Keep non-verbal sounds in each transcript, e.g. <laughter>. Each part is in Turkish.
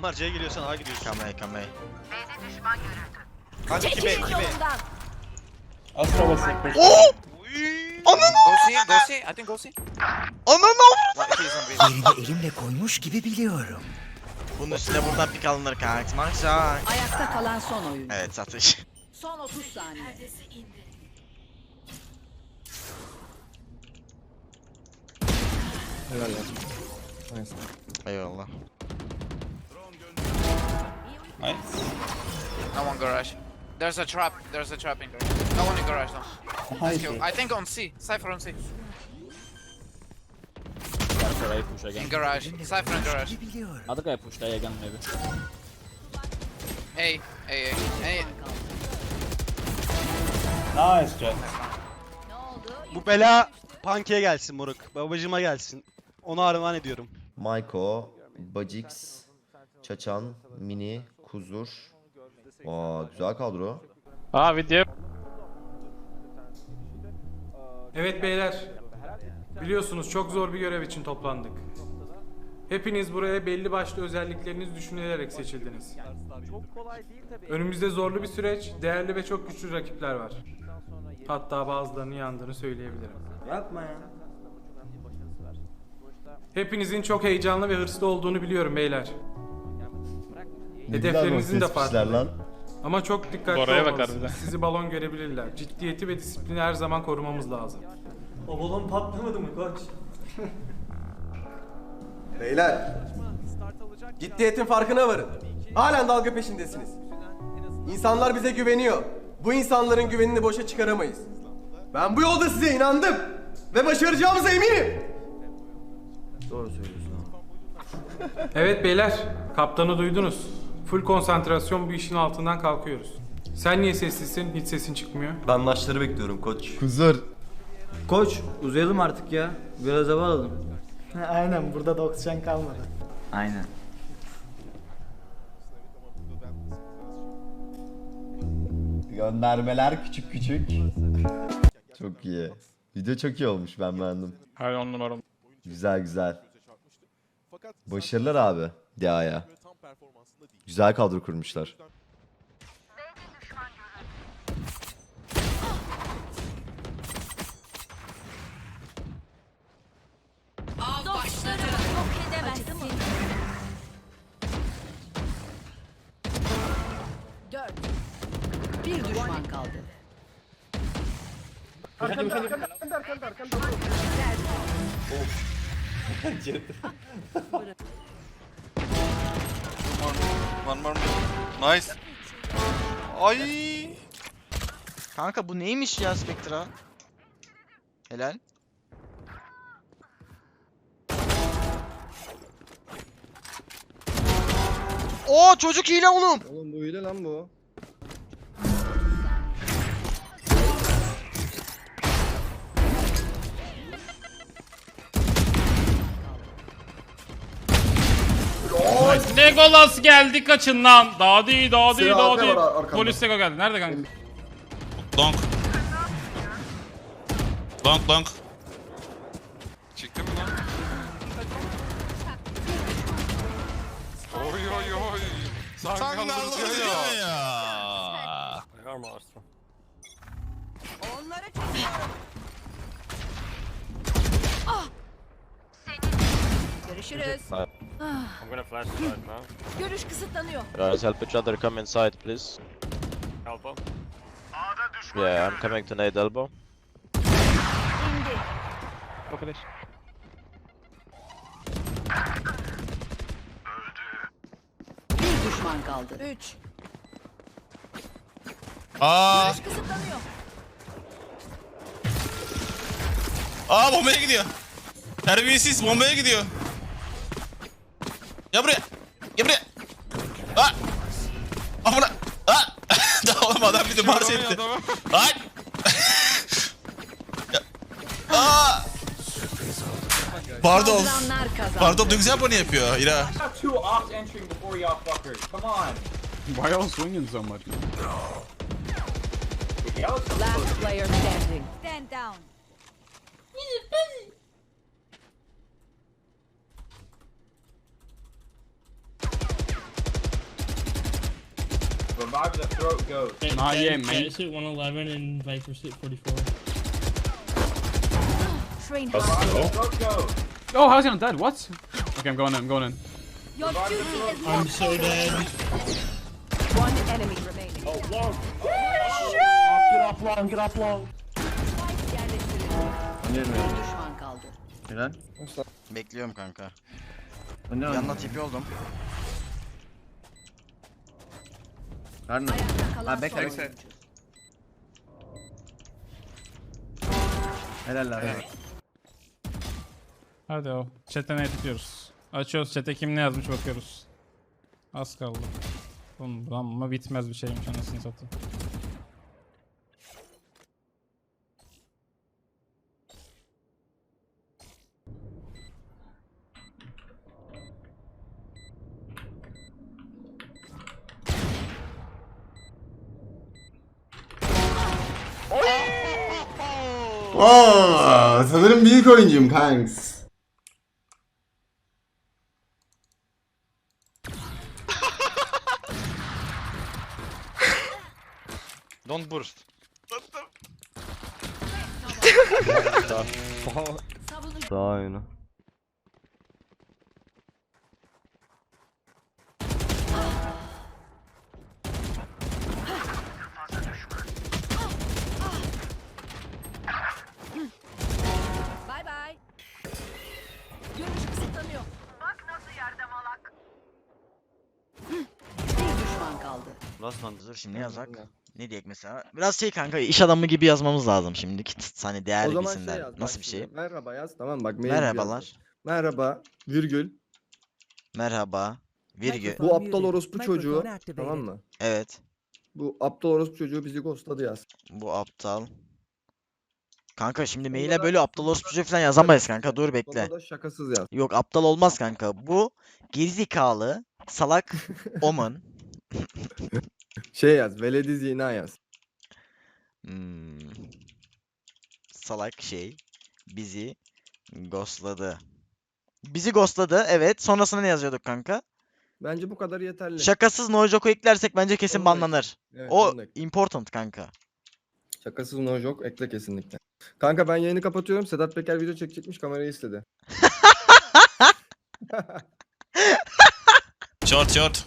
Bunlar C'ye geliyorsan A gidiyorsun. Kamey kamey. Kanka 2 B 2 B. Astra push. Oo! Go see, go see. I think go see. Ananı What, he's on B. Yerini elimle koymuş gibi biliyorum. Bunun üstüne buradan pik alınır kanka. Maxa. Ayakta kalan son oyuncu. Evet satış. Son 30 saniye. Helal. Nice. Eyvallah. Nice. No one garage. There's a trap. There's a trap in garage. No one in garage though. Haydi. Kill. I think on C. Cypher on C. Cypher I push again. In garage. Cypher in garage. Gibi biliyorum. Other guy pushed A again maybe. A. A. A. A. Nice Jet. Bu bela Punk'e gelsin moruk. Babacıma gelsin. Onu armağan ediyorum. Maiko, Bajix, Çaçan, Mini, Kuzur. Aa güzel kadro. Ah video. Evet beyler. Biliyorsunuz çok zor bir görev için toplandık. Hepiniz buraya belli başlı özellikleriniz düşünülerek seçildiniz. Önümüzde zorlu bir süreç, değerli ve çok güçlü rakipler var. Hatta bazılarının yandığını söyleyebilirim. Yapma ya. Hepinizin çok heyecanlı ve hırslı olduğunu biliyorum beyler. Hedeflerinizin de farklı. lan. Ama çok dikkatli Oraya bakar olmalısınız. bir de. Sizi balon görebilirler. Ciddiyeti ve disiplini her zaman korumamız lazım. O balon patlamadı mı koç? Beyler. Ciddiyetin farkına varın. Halen dalga peşindesiniz. İnsanlar bize güveniyor. Bu insanların güvenini boşa çıkaramayız. Ben bu yolda size inandım. Ve başaracağımıza eminim. Doğru söylüyorsun. Evet beyler, kaptanı duydunuz. Full konsantrasyon bu işin altından kalkıyoruz. Sen niye sessizsin? Hiç sesin çıkmıyor. Ben maçları bekliyorum koç. Kuzur. Koç uzayalım artık ya. Biraz hava alalım. <laughs> Aynen burada da oksijen kalmadı. Aynen. Göndermeler küçük küçük. Çok iyi. Video çok iyi olmuş ben beğendim. Hayır on numara. Güzel güzel. Başarılar abi DA'ya. Güzel kadro kurmuşlar. Dostlarımı yok edemezsin. Dört. Bir düşman kaldı. <laughs> <laughs> One more. Nice. Ay. Kanka bu neymiş ya Spectra? Helal. Oo çocuk hile oğlum. Oğlum bu hile lan bu. Legolas geldi kaçın lan. Daha değil daha değil daha arkada değil. var, arkanda. Polis Lego geldi. Nerede kanka? Donk. Donk donk. Çıktı mı lan? Oy oy oy. Sandalye ya. Onlara çekiyorum. Görüşürüz. Ah. Görüş kısıtlanıyor. Guys help each other come inside please. Elbow. Yeah I'm coming to nade elbow. İndi. Go finish. Bir düşman kaldı. Üç. Aa, Görüş kısıtlanıyor. aa bombaya gidiyor. Terbiyesiz bombaya gidiyor. Gel buraya. Gel buraya. Aa. Amına. Aa. <laughs> Daha oğlum adam bir de mars etti. Ay. <laughs> Ya. Aa. Kazandı. Pardon ne güzel bunu yapıyor İra. Why y'all swinging so much? Last player standing. Stand down. Five the throat goes. Not yet, man. Suit 111 and Viper suit 44. Train Five the throat goes. Oh, how's he not dead? What? Okay, I'm going in, I'm going in. Your duty is I'm so dead. one enemy remaining. Oh, long. Get off long, get off long. Helal. Bekliyorum kanka. Ben de Yanına tipi oldum. Kalan Ha, bekle, son bekle. oyuncu. Helal lan. Hadi o. Chat'e ne tutuyoruz? Açıyoruz chat'e kim ne yazmış bakıyoruz. Az kaldı. Oğlum ama bitmez bir şeymiş anasını satayım. Aa, sanırım büyük oyuncuyum kanks. Don't burst. Daha oyunu. Last man. Dur şimdi ne yazak? Ne diyek mesela? Biraz şey kanka iş adamı gibi yazmamız lazım şimdi. Hani değerli bir isimler. Nasıl bir şey? Merhaba yaz. Tamam bak. mail Merhabalar. Merhaba. Virgül. Merhaba. Virgül. Bu aptal orospu çocuğu. Tamam mı? Evet. Bu aptal orospu çocuğu bizi ghostladı yaz. Bu aptal. Kanka şimdi maile böyle aptal orospucu falan yazamayız kanka. Dur bekle. Sonra da şakasız yaz. Yok aptal olmaz kanka. Bu gerizekalı salak <laughs> omun. Şey yaz. Veledi zina yaz. Hmm. Salak şey bizi ghostladı. Bizi ghostladı evet. Sonrasında ne yazıyorduk kanka? Bence bu kadar yeterli. Şakasız no joke'u eklersek bence kesin Onu da ekle. banlanır. Evet, O onu da ekle. important kanka. Şakasız no joke ekle kesinlikle. Kanka ben yayını kapatıyorum. Sedat Peker video çekecekmiş kamerayı istedi. <laughs> Short, short.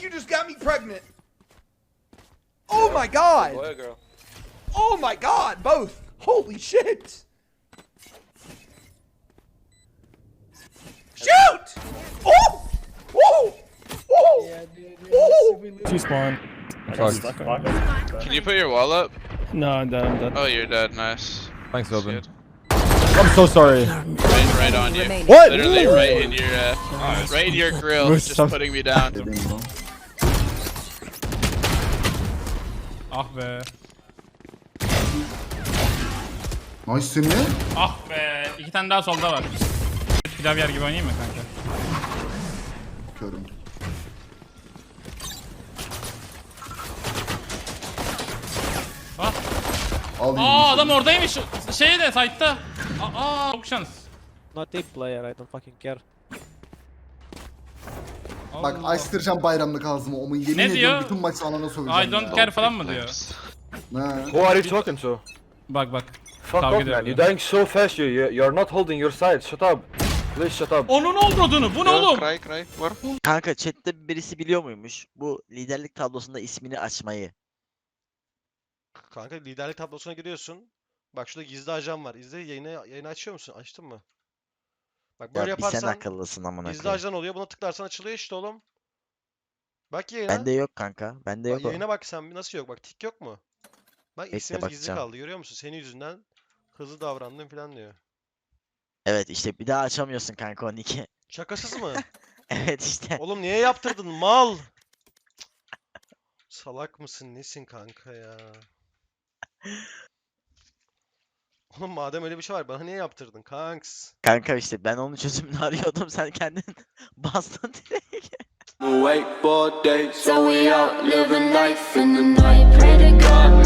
think you just got me pregnant. Oh my god. Boy girl. Oh my god, both. Holy shit. Shoot! Oh! Oh! Oh! Oh! Two spawn. Can you put your wall up? No, I'm dead, I'm dead. Oh, you're dead. Nice. Thanks, Shit. I'm so sorry. Right, right on you. What? Literally right in your, uh, right in your grill. Just putting me down. <laughs> Ah be. Nice seni. Ah be. İki tane daha solda var. Pilav yer gibi oynayayım mı kanka? Körüm. Ah. Al Aa adam oradaymış. Şeyde site'ta. Aa çok şans. Not a player, I don't fucking care. Bak Allah. açtıracağım bayramlık ağzıma. Onu yemin Ne ediyorum diyor? bütün maç alana sokacağım. I don't ya. care falan mı diyor? Ne? Who are you talking to? Bak bak. Fuck Kavga off, man. ediyorlar. You're dying so fast. You, you you're not holding your side. Shut up. Please shut up. Onun olduğunu bu ne oğlum? Cry, cry. War. Kanka chatte birisi biliyor muymuş bu liderlik tablosunda ismini açmayı? Kanka liderlik tablosuna giriyorsun. Bak şurada gizli ajan var. İzle yayını yayını açıyor musun? Açtın mı? Bak böyle Ya bir sen yaparsan akıllısın amına koyayım. ajan oluyor. Buna tıklarsan açılıyor işte oğlum. Bak yayına. Bende yok kanka. Bende Bak yok o. yayına bak sen nasıl yok? Bak tik yok mu? Bak Bekle, ismimiz gizli bakacağım. kaldı görüyor musun? Senin yüzünden Hızlı davrandım falan diyor. Evet işte bir daha açamıyorsun kanka o nick'i. Şakasız mı? <laughs> Evet işte. Oğlum niye yaptırdın mal? Salak mısın nesin kanka ya? <laughs> Oğlum madem öyle bir şey var bana niye yaptırdın kanks? Kanka işte ben onun çözümünü <laughs> arıyordum sen kendin <laughs> bastın direkt. Wakeboard days. So we out living life in the night. Pray to God,